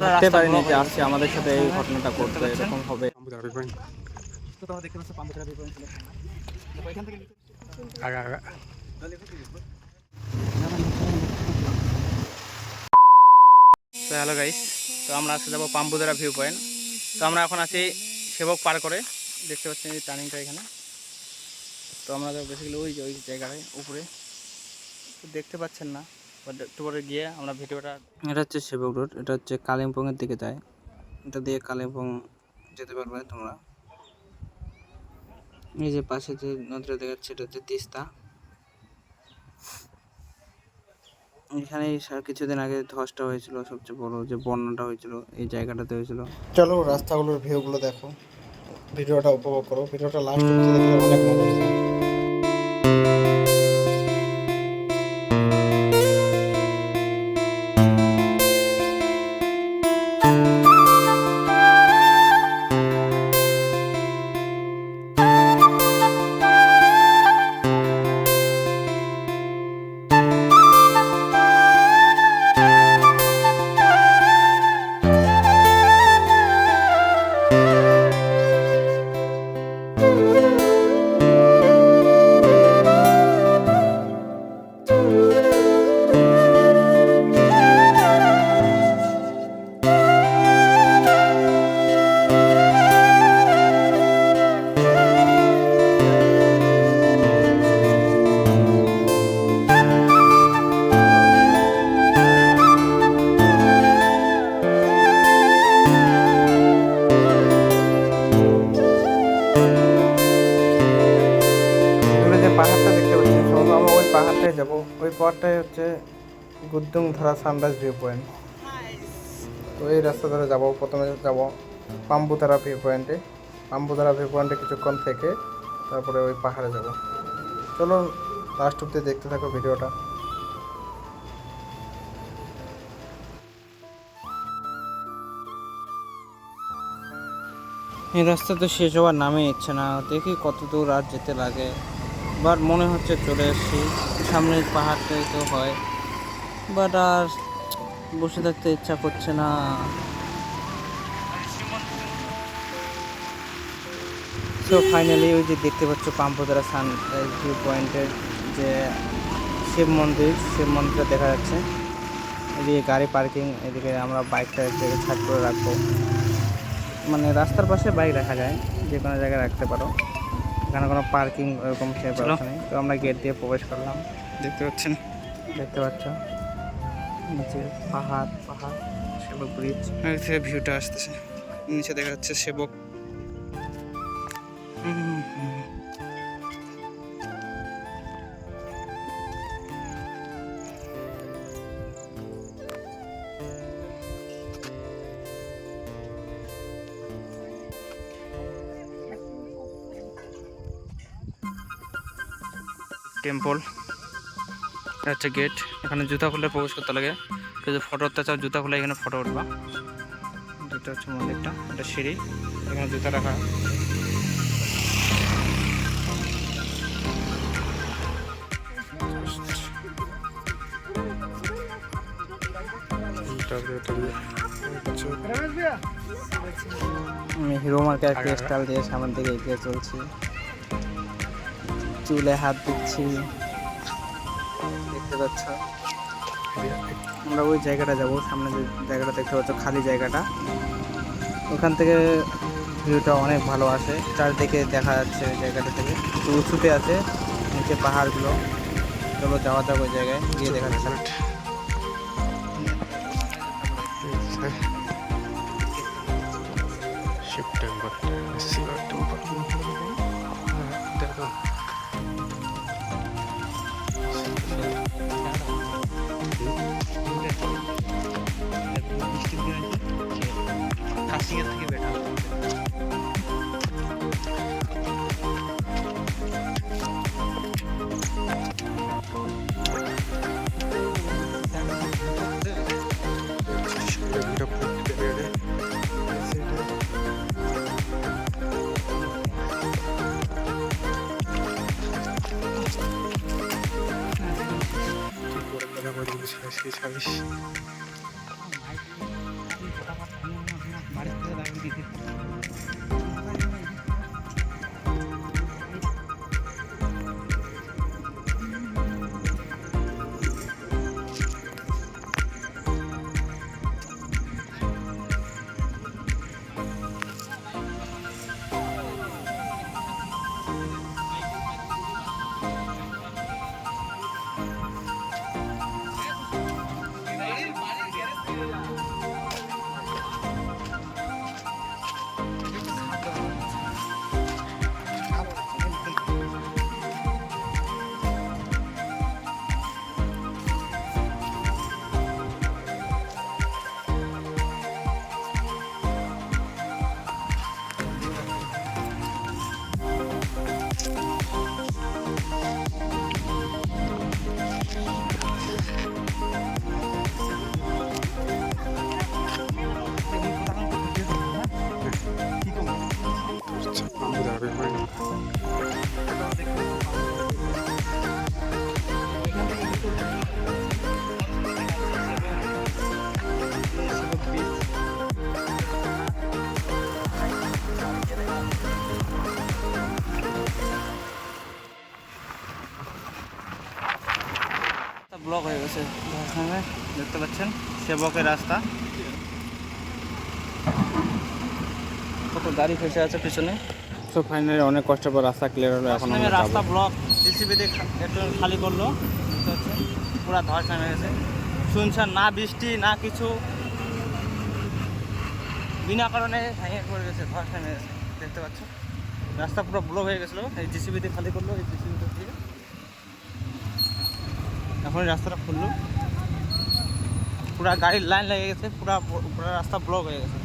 ভাবতে পারিনি যে আসছে আমাদের সাথে এই ঘটনাটা করতে এরকম হবে। তো হ্যালো গাইস তো আমরা আজকে যাব পাম্বুদারা ভিউ পয়েন্ট তো আমরা এখন আছি সেবক পার করে দেখতে পাচ্ছেন এই টার্নিংটা এখানে। তো আমরা বেসিক্যালি ওই যে ওই জায়গাটায় উপরে। দেখতে পাচ্ছেন না। একটু গিয়ে আমরা ভিডিওটা এটা হচ্ছে সেবক রোড এটা হচ্ছে কালিম্পংয়ের দিকে যায়। এটা দিয়ে কালিম্পং যেতে পারবে তোমরা। এই যে পাশে যে নদীটা দেখাচ্ছে এটা হচ্ছে তিস্তা। এখানে কিছুদিন আগে ধসটা হয়েছিল সবচেয়ে বড় যে বন্যাটা হয়েছিল এই জায়গাটাতে হয়েছিল। চলো রাস্তাগুলোর ভিউগুলো দেখো। ভিডিওটা উপভোগ করো। ভিডিওটা লাস্ট অনেক মজা পাহাড়টা দেখতে পাচ্ছি সম্ভবত আমরা ওই পাহাড়টায় যাব। ওই পাহাড়টাই হচ্ছে গুদ্দুং ধরা সানরাইজ ভিউ পয়েন্ট। তো এই রাস্তা ধরে যাব, প্রথমে যাব পাম্বুতারা ভিউ পয়েন্টে। পাম্বুতারা ভিউ পয়েন্টে কিছুক্ষণ থেকে তারপরে ওই পাহাড়ে যাব। চলো লাস্ট অব্দি দেখতে থাকো ভিডিওটা। এই রাস্তা তো শেষ হওয়ার নামে ইচ্ছে না। দেখি কত দূর আর যেতে লাগে। বাট মনে হচ্ছে চলে এসেছি। সামনের পাহাড়টাই তো হয়। বাট আর বসে থাকতে ইচ্ছা করছে না। তো ফাইনালি ওই যে দেখতে পাচ্ছ পাম্পোদারা সান ভিউ পয়েন্টের যে শিব মন্দির, শিব মন্দিরটা দেখা যাচ্ছে। এদিকে গাড়ি পার্কিং এদিকে আমরা বাইকটা এদিকে ছাদ করে রাখব। মানে রাস্তার পাশে বাইক রাখা যায় যে কোনো জায়গায় রাখতে পারো। এখানে কোনো পার্কিং ওরকম সে ব্যবস্থা নেই। তো আমরা গেট দিয়ে প্রবেশ করলাম। দেখতে পাচ্ছেন? দেখতে পাচ্ছ? নিচে পাহাড় পাহাড় সেবক ব্রিজ থেকে ভিউটা আসতেছে। নিচে দেখা যাচ্ছে সেবক। হুম, হুম। টেম্পল। এটা হচ্ছে গেট। এখানে জুতা খুলে প্রবেশ করতে লাগে। যদি ফটো উঠতে চাও জুতা খুলে এখানে ফটো উঠবা। এটা হচ্ছে মন্দিরটা এটা সিঁড়ি। এখানে জুতা রাখা। আমি হিরো মার্কেট আগা। স্টাইল দিয়ে সামনের দিকে এগিয়ে চলছি। চুলে হাত দিচ্ছি। দেখতে পাচ্ছ? আমরা ওই জায়গাটা যাব, সামনে যে জায়গাটা দেখতে পাচ্ছ, খালি জায়গাটা। ওখান থেকে ভিউটা অনেক ভালো আসে, চারদিকে দেখা যাচ্ছে ওই জায়গাটা থেকে। একটু উঁচুতে আছে, নিচে পাহাড়গুলো। চলো যাওয়া যাক ওই জায়গায়, গিয়ে দেখা যাচ্ছে শিব টেম্পল দেখো। Thank you. 머리 잘, 잘, 잘. গেছে। ধস নেমে দেখতে পাচ্ছেন সেবকের রাস্তা। কত গাড়ি ফেসে আছে পিছনে। সো ফাইনালি অনেক কষ্টের পর রাস্তা ক্লিয়ার হলো এখন রাস্তা ব্লক জেসিবি দিয়ে একটু খালি করল। দেখতে পাচ্ছেন পুরা ধস নেমে গেছে। শুনছেন না বৃষ্টি না কিছু। বিনা কারণে ভেঙে পড়ে গেছে ধস নেমে গেছে। দেখতে পাচ্ছ রাস্তা পুরো ব্লক হয়ে গেছিল। এই জেসিবি দিয়ে খালি করল এই জেসিবি দিয়ে। এখন এই রাস্তাটা খুললো। পুরা গাড়ির লাইন লেগে গেছে, পুরা পুরা রাস্তা ব্লক হয়ে গেছে।